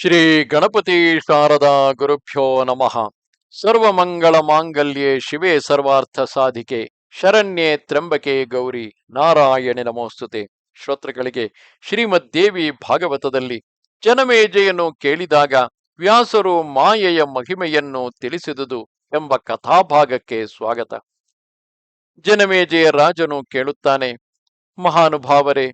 ಶ್ರೀ ಗಣಪತಿ ಶಾರದಾ ಗುರುಭ್ಯೋ ನಮಃ. ಸರ್ವಮಂಗಳ ಮಾಂಗಲ್ಯೆ ಶಿವೆ ಸರ್ವಾರ್ಥ ಸಾಧಿಕೆ ಶರಣ್ಯೆ ತ್ರಂಬಕೆ ಗೌರಿ ನಾರಾಯಣಿ ನಮೋಸ್ತುತೆ. ಶ್ರೋತೃಗಳಿಗೆ ಶ್ರೀಮದ್ ದೇವಿ ಭಾಗವತದಲ್ಲಿ ಜನಮೇಜೆಯನ್ನು ಕೇಳಿದಾಗ ವ್ಯಾಸರು ಮಾಯೆಯ ಮಹಿಮೆಯನ್ನು ತಿಳಿಸಿದುದು ಎಂಬ ಕಥಾಭಾಗಕ್ಕೆ ಸ್ವಾಗತ. ಜನಮೇಜೆಯ ರಾಜನು ಕೇಳುತ್ತಾನೆ, ಮಹಾನುಭಾವರೇ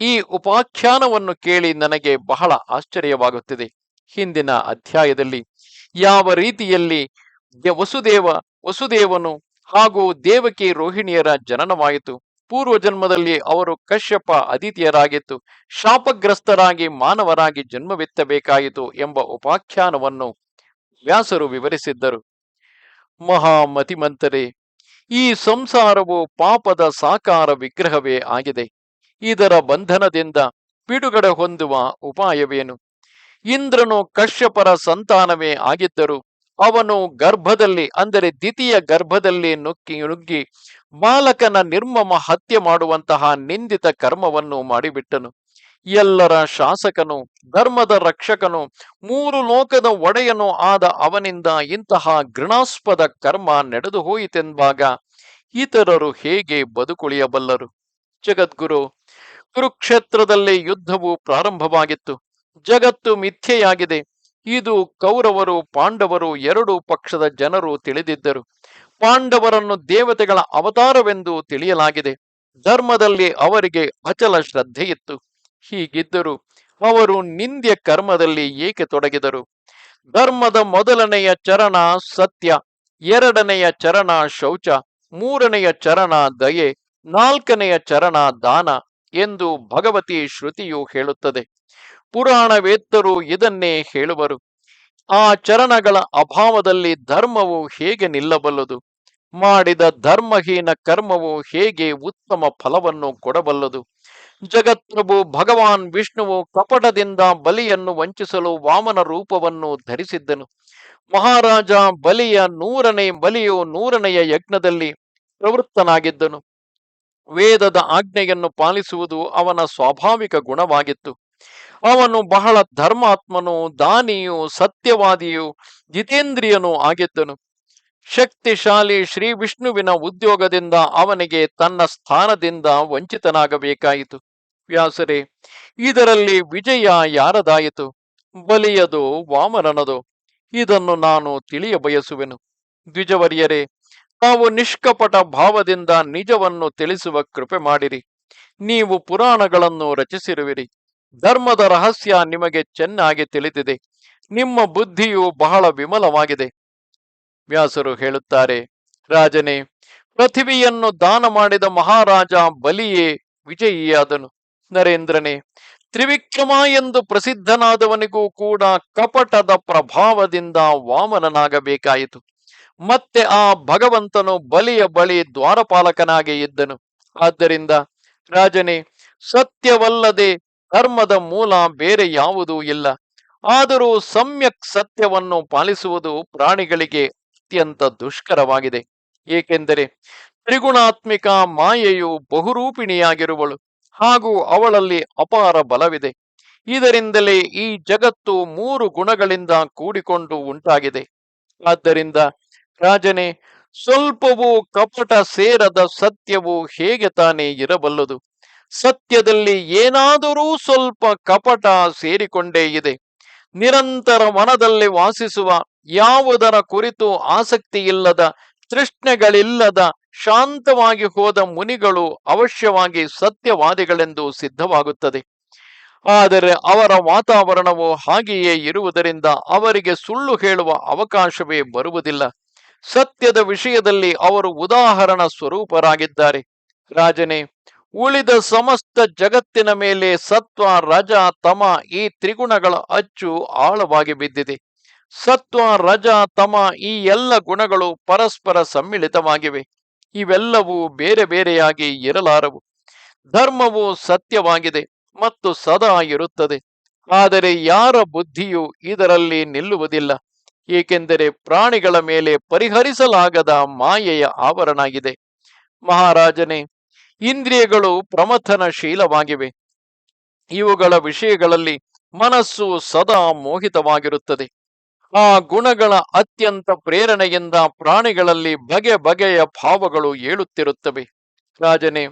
ಈ ಉಪಾಖ್ಯಾನವನ್ನು ಕೇಳಿ ನನಗೆ ಬಹಳ ಆಶ್ಚರ್ಯವಾಗುತ್ತಿದೆ. ಹಿಂದಿನ ಅಧ್ಯಾಯದಲ್ಲಿ ಯಾವ ರೀತಿಯಲ್ಲಿ ವಸುದೇವ, ವಸುದೇವನು ಹಾಗೂ ದೇವಕಿ ರೋಹಿಣಿಯರ ಜನನವಾಯಿತು. ಪೂರ್ವ ಜನ್ಮದಲ್ಲಿ ಅವರು ಕಶ್ಯಪ ಅದಿತಿಯರಾಗಿತ್ತು ಶಾಪಗ್ರಸ್ತರಾಗಿ ಮಾನವರಾಗಿ ಜನ್ಮವೆತ್ತಬೇಕಾಯಿತು ಎಂಬ ಉಪಾಖ್ಯಾನವನ್ನು ವ್ಯಾಸರು ವಿವರಿಸಿದ್ದರು. ಮಹಾಮತಿಮಂತರೇ, ಈ ಸಂಸಾರವು ಪಾಪದ ಸಾಕಾರ ವಿಗ್ರಹವೇ ಆಗಿದೆ. ಇದರ ಬಂಧನದಿಂದ ಬಿಡುಗಡೆ ಹೊಂದುವ ಉಪಾಯವೇನು? ಇಂದ್ರನು ಕಶ್ಯಪರ ಸಂತಾನವೇ ಆಗಿದ್ದರು. ಅವನು ಗರ್ಭದಲ್ಲಿ, ಅಂದರೆ ದ್ವಿತೀಯ ಗರ್ಭದಲ್ಲಿ ನುಕ್ಕಿ ನುಗ್ಗಿ ಬಾಲಕನ ನಿರ್ಮಮ ಹತ್ಯೆ ಮಾಡುವಂತಹ ನಿಂದಿತ ಕರ್ಮವನ್ನು ಮಾಡಿಬಿಟ್ಟನು. ಎಲ್ಲರ ಶಾಸಕನು, ಧರ್ಮದ ರಕ್ಷಕನು, ಮೂರು ಲೋಕದ ಒಡೆಯನು ಆದ ಅವನಿಂದ ಇಂತಹ ಘೃಣಾಸ್ಪದ ಕರ್ಮ ನಡೆದು ಹೋಯಿತೆಂದಾಗ ಇತರರು ಹೇಗೆ ಬದುಕುಳಿಯಬಲ್ಲರು? ಜಗದ್ಗುರು ಕುರುಕ್ಷೇತ್ರದಲ್ಲಿ ಯುದ್ಧವು ಪ್ರಾರಂಭವಾಗಿತ್ತು. ಜಗತ್ತು ಮಿಥ್ಯೆಯಾಗಿದೆ. ಇದು ಕೌರವರು, ಪಾಂಡವರು ಎರಡು ಪಕ್ಷದ ಜನರು ತಿಳಿದಿದ್ದರು. ಪಾಂಡವರನ್ನು ದೇವತೆಗಳ ಅವತಾರವೆಂದು ತಿಳಿಯಲಾಗಿದೆ. ಧರ್ಮದಲ್ಲಿ ಅವರಿಗೆ ಅಚಲ ಶ್ರದ್ಧೆಯಿತ್ತು. ಹೀಗಿದ್ದರು ಅವರು ನಿಂದ್ಯ ಕರ್ಮದಲ್ಲಿ ಏಕೆ ತೊಡಗಿದರು? ಧರ್ಮದ ಮೊದಲನೆಯ ಚರಣ ಸತ್ಯ, ಎರಡನೆಯ ಚರಣ ಶೌಚ, ಮೂರನೆಯ ಚರಣ ದಯೆ, ನಾಲ್ಕನೆಯ ಚರಣ ದಾನ ಎಂದು ಭಗವತಿ ಶ್ರುತಿಯು ಹೇಳುತ್ತದೆ. ಪುರಾಣವೇತ್ತರು ಇದನ್ನೇ ಹೇಳುವರು. ಆ ಚರಣಗಳ ಅಭಾವದಲ್ಲಿ ಧರ್ಮವು ಹೇಗೆ ನಿಲ್ಲಬಲ್ಲದು? ಮಾಡಿದ ಧರ್ಮಹೀನ ಕರ್ಮವು ಹೇಗೆ ಉತ್ತಮ ಫಲವನ್ನು ಕೊಡಬಲ್ಲದು? ಜಗತ್ಪ್ರಭು ಭಗವಾನ್ ವಿಷ್ಣುವು ಕಪಟದಿಂದ ಬಲಿಯನ್ನು ವಂಚಿಸಲು ವಾಮನ ರೂಪವನ್ನು ಧರಿಸಿದ್ದನು. ಮಹಾರಾಜ ಬಲಿಯ ನೂರನೇ ಬಲಿಯು ನೂರನೆಯ ಯಜ್ಞದಲ್ಲಿ ಪ್ರವೃತ್ತನಾಗಿದ್ದನು. ವೇದದ ಆಜ್ಞೆಯನ್ನು ಪಾಲಿಸುವುದು ಅವನ ಸ್ವಾಭಾವಿಕ ಗುಣವಾಗಿತ್ತು. ಅವನು ಬಹಳ ಧರ್ಮಾತ್ಮನು, ದಾನಿಯು, ಸತ್ಯವಾದಿಯು, ಜಿತೇಂದ್ರಿಯನೂ ಆಗಿದ್ದನು. ಶಕ್ತಿಶಾಲಿ ಶ್ರೀ ವಿಷ್ಣುವಿನ ಉದ್ಯೋಗದಿಂದ ಅವನಿಗೆ ತನ್ನ ಸ್ಥಾನದಿಂದ ವಂಚಿತನಾಗಬೇಕಾಯಿತು. ವ್ಯಾಸರೇ, ಇದರಲ್ಲಿ ವಿಜಯ ಯಾರದಾಯಿತು? ಬಲಿಯದು, ವಾಮನನದು? ಇದನ್ನು ನಾನು ತಿಳಿಯ ಬಯಸುವೆನು ದ್ವಿಜವರ್ಯರೇ ತಾವು ನಿಷ್ಕಪಟ ಭಾವದಿಂದ ನಿಜವನ್ನು ತಿಳಿಸುವ ಕೃಪೆ ಮಾಡಿರಿ. ನೀವು ಪುರಾಣಗಳನ್ನು ರಚಿಸಿರುವಿರಿ. ಧರ್ಮದ ರಹಸ್ಯ ನಿಮಗೆ ಚೆನ್ನಾಗಿ ತಿಳಿದಿದೆ. ನಿಮ್ಮ ಬುದ್ಧಿಯು ಬಹಳ ವಿಮಲವಾಗಿದೆ. ವ್ಯಾಸರು ಹೇಳುತ್ತಾರೆ, ರಾಜನೇ, ಪೃಥಿವಿಯನ್ನು ದಾನ ಮಾಡಿದ ಮಹಾರಾಜ ಬಲಿಯೇ ವಿಜಯಿಯಾದನು. ನರೇಂದ್ರನೇ, ತ್ರಿವಿಕ್ರಮ ಎಂದು ಪ್ರಸಿದ್ಧನಾದವನಿಗೂ ಕೂಡ ಕಪಟದ ಪ್ರಭಾವದಿಂದ ವಾಮನನಾಗಬೇಕಾಯಿತು. ಮತ್ತೆ ಆ ಭಗವಂತನು ಬಲಿಯ ಬಳಿ ದ್ವಾರಪಾಲಕನಾಗಿ ಇದ್ದನು. ಆದ್ದರಿಂದ ರಾಜನೇ, ಸತ್ಯವಲ್ಲದೆ ಧರ್ಮದ ಮೂಲ ಬೇರೆ ಯಾವುದೂ ಇಲ್ಲ. ಆದರೂ ಸಮ್ಯಕ್ ಸತ್ಯವನ್ನು ಪಾಲಿಸುವುದು ಪ್ರಾಣಿಗಳಿಗೆ ಅತ್ಯಂತ ದುಷ್ಕರವಾಗಿದೆ. ಏಕೆಂದರೆ ತ್ರಿಗುಣಾತ್ಮಿಕ ಮಾಯೆಯು ಬಹುರೂಪಿಣಿಯಾಗಿರುವಳು ಹಾಗೂ ಅವಳಲ್ಲಿ ಅಪಾರ ಬಲವಿದೆ. ಇದರಿಂದಲೇ ಈ ಜಗತ್ತು ಮೂರು ಗುಣಗಳಿಂದ ಕೂಡಿಕೊಂಡು ಉಂಟಾಗಿದೆ. ಆದ್ದರಿಂದ ರಾಜನೇ, ಸ್ವಲ್ಪವೂ ಕಪಟ ಸೇರದ ಸತ್ಯವು ಹೇಗೆ ತಾನೇ ಇರಬಲ್ಲದು? ಸತ್ಯದಲ್ಲಿ ಏನಾದರೂ ಸ್ವಲ್ಪ ಕಪಟ ಸೇರಿಕೊಂಡೇ ಇದೆ. ನಿರಂತರ ಮನದಲ್ಲಿ ವಾಸಿಸುವ ಯಾವುದರ ಕುರಿತು ಆಸಕ್ತಿ ಇಲ್ಲದ ತೃಷ್ಣೆಗಳಿಲ್ಲದ, ಶಾಂತವಾಗಿ ಹೋದ ಮುನಿಗಳು ಅವಶ್ಯವಾಗಿ ಸತ್ಯವಾದಿಗಳೆಂದು ಸಿದ್ಧವಾಗುತ್ತದೆ. ಆದರೆ ಅವರ ವಾತಾವರಣವು ಹಾಗೆಯೇ ಇರುವುದರಿಂದ ಅವರಿಗೆ ಸುಳ್ಳು ಹೇಳುವ ಅವಕಾಶವೇ ಬರುವುದಿಲ್ಲ. ಸತ್ಯದ ವಿಷಯದಲ್ಲಿ ಅವರು ಉದಾಹರಣ ಸ್ವರೂಪರಾಗಿದ್ದಾರೆ. ರಾಜನೇ, ಉಳಿದ ಸಮಸ್ತ ಜಗತ್ತಿನ ಮೇಲೆ ಸತ್ವ, ರಜ, ತಮ ಈ ತ್ರಿಗುಣಗಳ ಅಚ್ಚು ಆಳವಾಗಿ ಬಿದ್ದಿದೆ. ಸತ್ವ, ರಜ, ತಮ ಈ ಎಲ್ಲ ಗುಣಗಳು ಪರಸ್ಪರ ಸಮ್ಮಿಳಿತವಾಗಿವೆ. ಇವೆಲ್ಲವೂ ಬೇರೆ ಬೇರೆಯಾಗಿ ಇರಲಾರವು. ಧರ್ಮವು ಸತ್ಯವಾಗಿದೆ ಮತ್ತು ಸದಾ ಇರುತ್ತದೆ. ಆದರೆ ಯಾರ ಬುದ್ಧಿಯು ಇದರಲ್ಲಿ ನಿಲ್ಲುವುದಿಲ್ಲ. ಏಕೆಂದರೆ ಪ್ರಾಣಿಗಳ ಮೇಲೆ ಪರಿಹರಿಸಲಾಗದ ಮಾಯೆಯ ಆವರಣಾಗಿದೆ. ಮಹಾರಾಜನೇ, ಇಂದ್ರಿಯಗಳು ಪ್ರಮಥನಶೀಲವಾಗಿವೆ. ಇವುಗಳ ವಿಷಯಗಳಲ್ಲಿ ಮನಸ್ಸು ಸದಾ ಮೋಹಿತವಾಗಿರುತ್ತದೆ. ಆ ಗುಣಗಳ ಅತ್ಯಂತ ಪ್ರೇರಣೆಯಿಂದ ಪ್ರಾಣಿಗಳಲ್ಲಿ ಬಗೆ ಬಗೆಯ ಭಾವಗಳು ಏಳುತ್ತಿರುತ್ತವೆ. ರಾಜನೇ,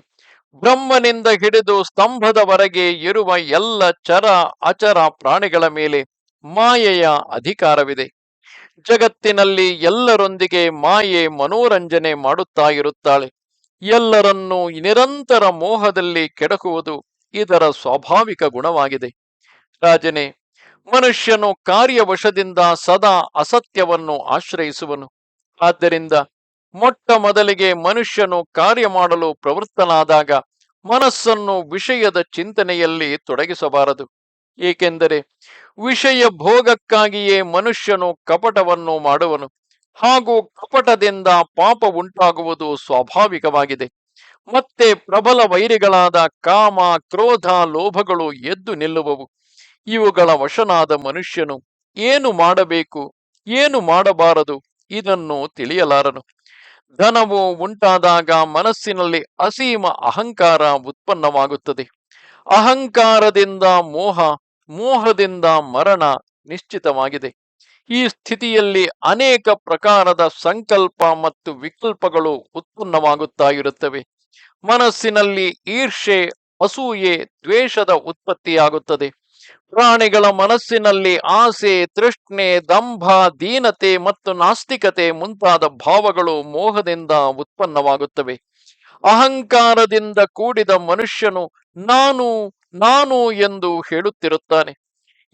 ಬ್ರಹ್ಮನಿಂದ ಹಿಡಿದು ಸ್ತಂಭದವರೆಗೆ ಇರುವ ಎಲ್ಲ ಚರ ಅಚರ ಪ್ರಾಣಿಗಳ ಮೇಲೆ ಮಾಯೆಯ ಅಧಿಕಾರವಿದೆ. ಜಗತ್ತಿನಲ್ಲಿ ಎಲ್ಲರೊಂದಿಗೆ ಮಾಯೆ ಮನೋರಂಜನೆ ಮಾಡುತ್ತಾ ಇರುತ್ತಾಳೆ. ಎಲ್ಲರನ್ನೂ ನಿರಂತರ ಮೋಹದಲ್ಲಿ ಕೆಡಕುವುದು ಇದರ ಸ್ವಾಭಾವಿಕ ಗುಣವಾಗಿದೆ. ರಾಜನೇ, ಮನುಷ್ಯನು ಕಾರ್ಯವಶದಿಂದ ಸದಾ ಅಸತ್ಯವನ್ನು ಆಶ್ರಯಿಸುವನು. ಆದ್ದರಿಂದ ಮೊಟ್ಟ ಮೊದಲಿಗೆ ಮನುಷ್ಯನು ಕಾರ್ಯ ಮಾಡಲು ಪ್ರವೃತ್ತನಾದಾಗ ಮನಸ್ಸನ್ನು ವಿಷಯದ ಚಿಂತನೆಯಲ್ಲಿ ತೊಡಗಿಸಬಾರದು. ಏಕೆಂದರೆ ವಿಷಯ ಭೋಗಕ್ಕಾಗಿಯೇ ಮನುಷ್ಯನು ಕಪಟವನ್ನು ಮಾಡುವನು, ಹಾಗೂ ಕಪಟದಿಂದ ಪಾಪ ಉಂಟಾಗುವುದು ಸ್ವಾಭಾವಿಕವಾಗಿದೆ. ಮತ್ತೆ ಪ್ರಬಲ ವೈರಿಗಳಾದ ಕಾಮ, ಕ್ರೋಧ, ಲೋಭಗಳು ಎದ್ದು ನಿಲ್ಲುವವು. ಇವುಗಳ ವಶನಾದ ಮನುಷ್ಯನು ಏನು ಮಾಡಬೇಕು, ಏನು ಮಾಡಬಾರದು, ಇದನ್ನು ತಿಳಿಯಲಾರನು. ಧನವು ಉಂಟಾದಾಗ ಮನಸ್ಸಿನಲ್ಲಿ ಅಸೀಮ ಅಹಂಕಾರ ಉತ್ಪನ್ನವಾಗುತ್ತದೆ. ಅಹಂಕಾರದಿಂದ ಮೋಹ ಮೋಹದಿಂದ ಮರಣ ನಿಶ್ಚಿತವಾಗಿದೆ. ಈ ಸ್ಥಿತಿಯಲ್ಲಿ ಅನೇಕ ಪ್ರಕಾರದ ಸಂಕಲ್ಪ ಮತ್ತು ವಿಕಲ್ಪಗಳು ಉತ್ಪನ್ನವಾಗುತ್ತಾ ಇರುತ್ತವೆ ಮನಸ್ಸಿನಲ್ಲಿ ಈರ್ಷೆ ಅಸೂಯೆ, ದ್ವೇಷದ ಉತ್ಪತ್ತಿಯಾಗುತ್ತದೆ. ಪ್ರಾಣಿಗಳ ಮನಸ್ಸಿನಲ್ಲಿ ಆಸೆ, ತೃಷ್ಣೆ, ದಂಭ, ದೀನತೆ ಮತ್ತು ನಾಸ್ತಿಕತೆ ಮುಂತಾದ ಭಾವಗಳು ಮೋಹದಿಂದ ಉತ್ಪನ್ನವಾಗುತ್ತವೆ. ಅಹಂಕಾರದಿಂದ ಕೂಡಿದ ಮನುಷ್ಯನು ನಾನು ನಾನು ಎಂದು ಹೇಳುತ್ತಿರುತ್ತಾನೆ.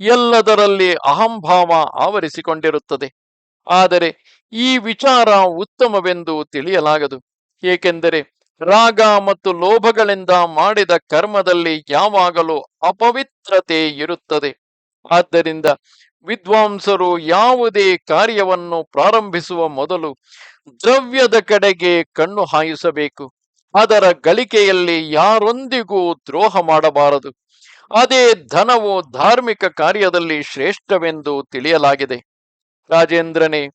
ಎಲ್ಲದರಲ್ಲಿ ಅಹಂಭಾವ ಆವರಿಸಿಕೊಂಡಿರುತ್ತದೆ. ಆದರೆ ಈ ವಿಚಾರ ಉತ್ತಮವೆಂದು ತಿಳಿಯಲಾಗದು. ಏಕೆಂದರೆ ರಾಗ ಮತ್ತು ಲೋಭಗಳಿಂದ ಮಾಡಿದ ಕರ್ಮದಲ್ಲಿ ಯಾವಾಗಲೂ ಅಪವಿತ್ರತೆ ಇರುತ್ತದೆ. ಆದ್ದರಿಂದ ವಿದ್ವಾಂಸರು ಯಾವುದೇ ಕಾರ್ಯವನ್ನು ಪ್ರಾರಂಭಿಸುವ ಮೊದಲು ದ್ರವ್ಯದ ಕಡೆಗೆ ಕಣ್ಣು ಹಾಯಿಸಬೇಕು. ಅದರ ಗಳಿಕೆಯಲ್ಲಿ ಯಾರೊಂದಿಗೂ ದ್ರೋಹ ಮಾಡಬಾರದು. ಅದೇ ಧನವು ಧಾರ್ಮಿಕ ಕಾರ್ಯದಲ್ಲಿ ಶ್ರೇಷ್ಠವೆಂದು ತಿಳಿಯಲಾಗಿದೆ. ರಾಜೇಂದ್ರನೇ,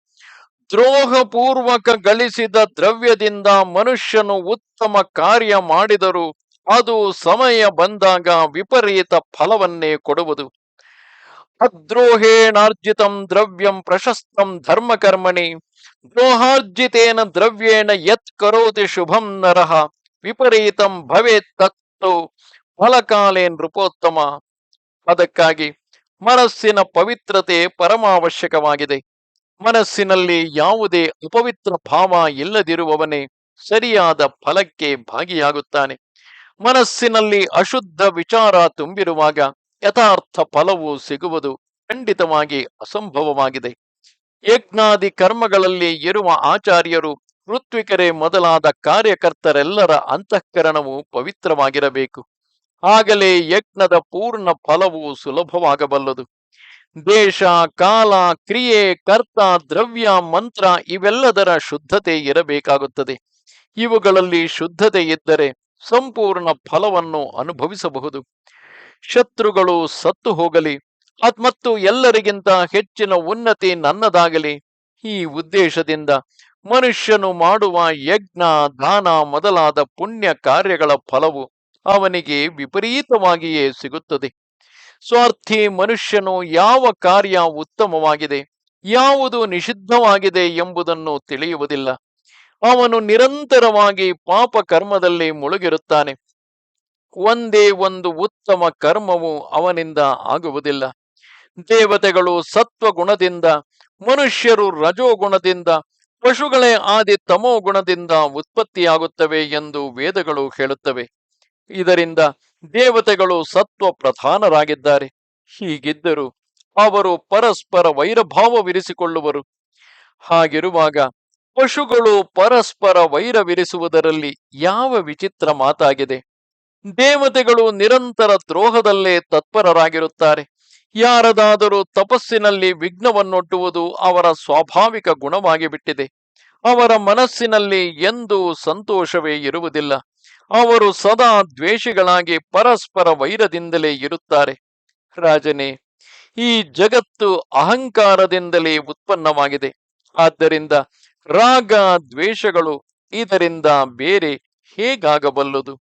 ದ್ರೋಹಪೂರ್ವಕ ಗಳಿಸಿದ ದ್ರವ್ಯದಿಂದ ಮನುಷ್ಯನು ಉತ್ತಮ ಕಾರ್ಯ ಮಾಡಿದರೂ ಅದು ಸಮಯ ಬಂದಾಗ ವಿಪರೀತ ಫಲವನ್ನೇ ಕೊಡುವುದು. ಅದ್ರೋಹೇಣಾರ್ಜಿತಂ ದ್ರವ್ಯಂ ಪ್ರಶಸ್ತಂ ಧರ್ಮಕರ್ಮಣಿ, ದ್ರೋಹಾರ್ಜಿತೇನ ದ್ರವ್ಯೇಣ ಯತ್ ಕರೋತಿ ಶುಭಂ ನರಹ ವಿಪರೀತಂ ಭವೇತ್ ತತ್ತು ಫಲಕಾಲೇ ನೃಪೋತ್ತಮ. ಅದಕ್ಕಾಗಿ ಮನಸ್ಸಿನ ಪವಿತ್ರತೆ ಪರಮಾವಶ್ಯಕವಾಗಿದೆ. ಮನಸ್ಸಿನಲ್ಲಿ ಯಾವುದೇ ಅಪವಿತ್ರ ಭಾವ ಇಲ್ಲದಿರುವವನೇ ಸರಿಯಾದ ಫಲಕ್ಕೆ ಭಾಗಿಯಾಗುತ್ತಾನೆ. ಮನಸ್ಸಿನಲ್ಲಿ ಅಶುದ್ಧ ವಿಚಾರ ತುಂಬಿರುವಾಗ ಯಥಾರ್ಥ ಫಲವು ಸಿಗುವುದು ಖಂಡಿತವಾಗಿ ಅಸಂಭವವಾಗಿದೆ. ಯಜ್ಞಾದಿ ಕರ್ಮಗಳಲ್ಲಿ ಇರುವ ಆಚಾರ್ಯರು ಋತ್ವಿಕರೇ ಮೊದಲಾದ ಕಾರ್ಯಕರ್ತರೆಲ್ಲರ ಅಂತಃಕರಣವು ಪವಿತ್ರವಾಗಿರಬೇಕು. ಆಗಲೇ ಯಜ್ಞದ ಪೂರ್ಣ ಫಲವು ಸುಲಭವಾಗಬಲ್ಲದು. ದೇಶ, ಕಾಲ, ಕ್ರಿಯೆ, ಕರ್ತ, ದ್ರವ್ಯ, ಮಂತ್ರ ಇವೆಲ್ಲದರ ಶುದ್ಧತೆ ಇರಬೇಕಾಗುತ್ತದೆ. ಇವುಗಳಲ್ಲಿ ಶುದ್ಧತೆ ಇದ್ದರೆ ಸಂಪೂರ್ಣ ಫಲವನ್ನು ಅನುಭವಿಸಬಹುದು. ಶತ್ರುಗಳು ಸತ್ತು ಹೋಗಲಿ ಮತ್ತು ಎಲ್ಲರಿಗಿಂತ ಹೆಚ್ಚಿನ ಉನ್ನತಿ ನನ್ನದಾಗಲಿ. ಈ ಉದ್ದೇಶದಿಂದ ಮನುಷ್ಯನು ಮಾಡುವ ಯಜ್ಞ, ದಾನ ಮೊದಲಾದ ಪುಣ್ಯ ಕಾರ್ಯಗಳ ಫಲವು ಅವನಿಗೆ ವಿಪರೀತವಾಗಿಯೇ ಸಿಗುತ್ತದೆ. ಸ್ವಾರ್ಥಿ ಮನುಷ್ಯನು ಯಾವ ಕಾರ್ಯ ಉತ್ತಮವಾಗಿದೆ, ಯಾವುದು ನಿಷಿದ್ಧವಾಗಿದೆ ಎಂಬುದನ್ನು ತಿಳಿಯುವುದಿಲ್ಲ. ಅವನು ನಿರಂತರವಾಗಿ ಪಾಪ ಕರ್ಮದಲ್ಲಿ ಮುಳುಗಿರುತ್ತಾನೆ. ಒಂದೇ ಒಂದು ಉತ್ತಮ ಕರ್ಮವು ಅವನಿಂದ ಆಗುವುದಿಲ್ಲ. ದೇವತೆಗಳು ಸತ್ವ ಗುಣದಿಂದ ಮನುಷ್ಯರು ರಜೋಗುಣದಿಂದ, ಪಶುಗಳೇ ಆದಿ ತಮೋ ಗುಣದಿಂದ ಉತ್ಪತ್ತಿಯಾಗುತ್ತವೆ ಎಂದು ವೇದಗಳು ಹೇಳುತ್ತವೆ. ಇದರಿಂದ ದೇವತೆಗಳು ಸತ್ವ ಪ್ರಧಾನರಾಗಿದ್ದಾರೆ. ಹೀಗಿದ್ದರೂ ಅವರು ಪರಸ್ಪರ ವೈರಭಾವವಿರಿಸಿಕೊಳ್ಳುವರು. ಹಾಗಿರುವಾಗ ಪಶುಗಳು ಪರಸ್ಪರ ವೈರವಿರಿಸುವುದರಲ್ಲಿ ಯಾವ ವಿಚಿತ್ರ ಮಾತಾಗಿದೆ? ದೇವತೆಗಳು ನಿರಂತರ ದ್ರೋಹದಲ್ಲೇ ತತ್ಪರರಾಗಿರುತ್ತಾರೆ. ಯಾರದಾದರೂ ತಪಸ್ಸಿನಲ್ಲಿ ವಿಘ್ನವನ್ನೊಡ್ಡುವುದು ಅವರ ಸ್ವಾಭಾವಿಕ ಗುಣವಾಗಿ ಬಿಟ್ಟಿದೆ ಅವರ ಮನಸ್ಸಿನಲ್ಲಿ ಎಂದೂ ಸಂತೋಷವೇ ಇರುವುದಿಲ್ಲ. ಅವರು ಸದಾ ದ್ವೇಷಿಗಳಾಗಿ ಪರಸ್ಪರ ವೈರದಿಂದಲೇ ಇರುತ್ತಾರೆ. ರಾಜನೇ, ಈ ಜಗತ್ತು ಅಹಂಕಾರದಿಂದಲೇ ಉತ್ಪನ್ನವಾಗಿದೆ. ಆದ್ದರಿಂದ ರಾಗ ದ್ವೇಷಗಳು ಇದರಿಂದ ಬೇರೆ ಹೇಗಾಗಬಲ್ಲದು?